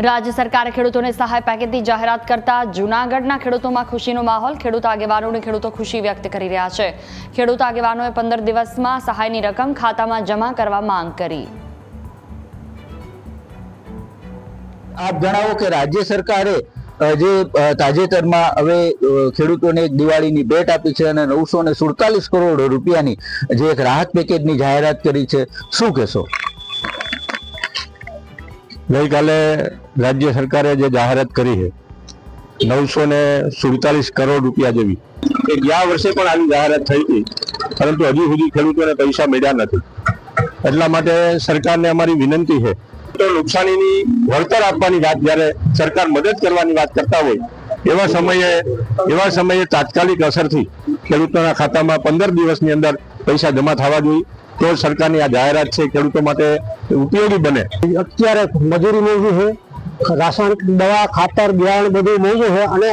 રાજ્ય સરકારે ખેડૂતોને સહાય પેકેજની જાહેરાત કરતા જૂનાગઢના ખેડૂતોમાં ખુશીનો માહોલ, ખેડૂત આગેવાનોને ખેડૂતો ખુશી વ્યક્ત કરી રહ્યા છે. ખેડૂત આગેવાનોએ પંદર દિવસમાં સહાયની રકમ ખાતામાં જમા કરવા માંગ કરી. આપ જણાવો કે રાજ્ય સરકારે જે તાજેતરમાં હવે ખેડૂતોને દિવાળીની ભેટ આપી છે અને નવસો ને સુડતાલીસ કરોડ રૂપિયાની જે એક રાહત પેકેજની જાહેરાત કરી છે, શું કહેશો? ગઈકાલે રાજ્ય સરકારે જે જાહેરાત કરી છે નવસો ને સુડતાલીસ કરોડ રૂપિયા જેવી, એ ગયા વર્ષે પણ આની જાહેરાત થઈ હતી, પરંતુ હજુ સુધી ખેડૂતોને પૈસા મળ્યા નથી. એટલા માટે સરકારને અમારી વિનંતી છે, તો નુકસાનીની વળતર આપવાની વાત જ્યારે સરકાર મદદ કરવાની વાત કરતા હોય, એવા સમયે એવા સમયે તાત્કાલિક અસરથી ખેડૂતોના ખાતામાં પંદર દિવસની અંદર પૈસા જમા થવા જોઈએ. તો સરકારની આ જાહેરાત છે, ખેડૂતો માટે ઉપયોગી બને. અત્યારે મજૂરી મોંઘી છે, રાસાયણિક દવા, ખાતર, બિયારણ બધું મોંઘું છે અને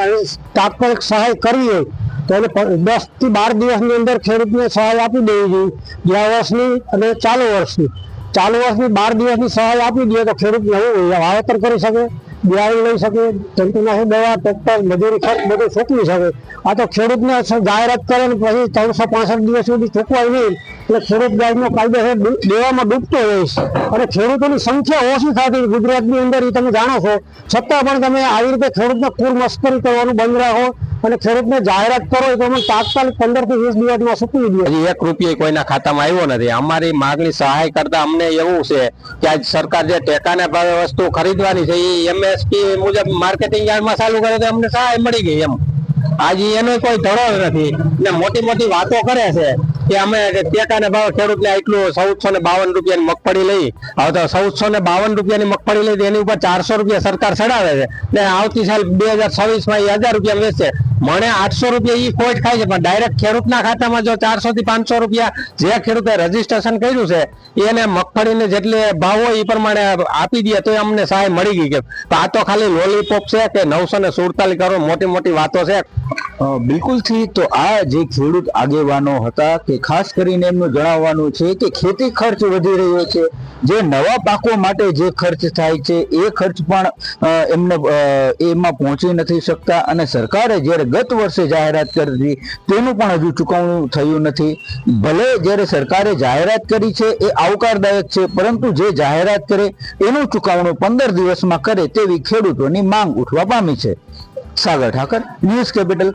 તાત્કાલિક સહાય હોય તો એને દસથી બાર દિવસની અંદર ખેડૂતને સહાય આપી દેવી જોઈએ. ગયા વર્ષની અને ચાલુ વર્ષની. ચાલુ વર્ષની બાર દિવસની સહાય આપી દઈએ તો ખેડૂત નવું વાવેતર કરી શકે. બિયારણ લઈ શકે જંતુનાશક દવા ટ્રેક્ટર, મજૂરી ખર્ચ બધું ચૂકવી શકે આ તો ખેડૂતને જાહેરાત કરે ને પછી ત્રણસો પાંસઠ દિવસ સુધી ચૂકવાય નહીં. એટલે ખેડૂત ગાયનો કાયદો છે દેવામાં ડૂબતો હોય છે. અને ખેડૂતોની સંખ્યા ઓછી થતી ગુજરાતની અંદર એ તમે જાણો છો. છતાં પણ તમે આવી રીતે ખેડૂતને કુલ મસ્કરી કરવાનું બંધ રાખો. અને ખેડૂતને જાહેરાત કરો તો અમે તાત્કાલિક પંદરથી વીસ દિવસમાં ચૂકવી દઈએ એક રૂપિયા કોઈના ખાતામાં આવ્યો નથી. અમારી માગણી સહાય કરતા અમને એવું છે કે આજ સરકાર જે ટેકાના ભાવે વસ્તુ ખરીદવાની છે એ એમએસપી મુજબ માર્કેટિંગ યાર્ડમાં ચાલુ કરે તો અમને સહાય મળી ગઈ એમ. આજે એનો કોઈ ધરો નથી ને મોટી મોટી વાતો કરે છે. કે અમે ટેકાના ભાવે ખેડૂતને આટલું ચૌદસો ને બાવન રૂપિયાની મગફળી લઈ. હવે તો ચૌદસો ને બાવન રૂપિયાની મગફળી લઈ એની ઉપર ચારસો રૂપિયા સરકાર ચડાવે છે. ને આવતી સાલ બે હજાર છવ્વીસમાં એ હજાર રૂપિયા વેચશે મને આઠસો રૂપિયા ઈ ખોટ ખાય છે, પણ ડાયરેક્ટ ખેડૂતના ખાતામાં જો ચારસો થી પાંચસો રૂપિયા જે ખેડૂતે રજીસ્ટ્રેશન કર્યું છે, એને મગફળીને જેટલે ભાવ હોય એ પ્રમાણે આપી દે તો અમને સહાય મળી ગઈ કે આ તો ખાલી લોલીપોપ છે કે નવસો ને સુડતાલીસ કરોડ મોટી મોટી વાતો છે. બિલકુલથી તો આ જે ખેડૂત આગેવાનો હતા કે ખાસ કરીને એમનું જણાવવાનું છે કે ખેતી ખર્ચ વધી રહ્યો છે. જે નવા પાકો માટે જે ખર્ચ થાય છે એ ખર્ચ પણ એમને એમાં પહોંચી નથી શકતા અને સરકારે જ્યારે ગત વર્ષે જાહેરાત કરી હતી, તેનું પણ હજુ ચૂકવણું થયું નથી. ભલે જ્યારે સરકારે જાહેરાત કરી છે એ આવકારદાયક છે, પરંતુ જે જાહેરાત કરે એનું ચૂકવણું પંદર દિવસમાં કરે તેવી ખેડૂતોની માંગ ઉઠવા પામી છે. સાગર ઠાકર ન્યૂઝ કેપિટલ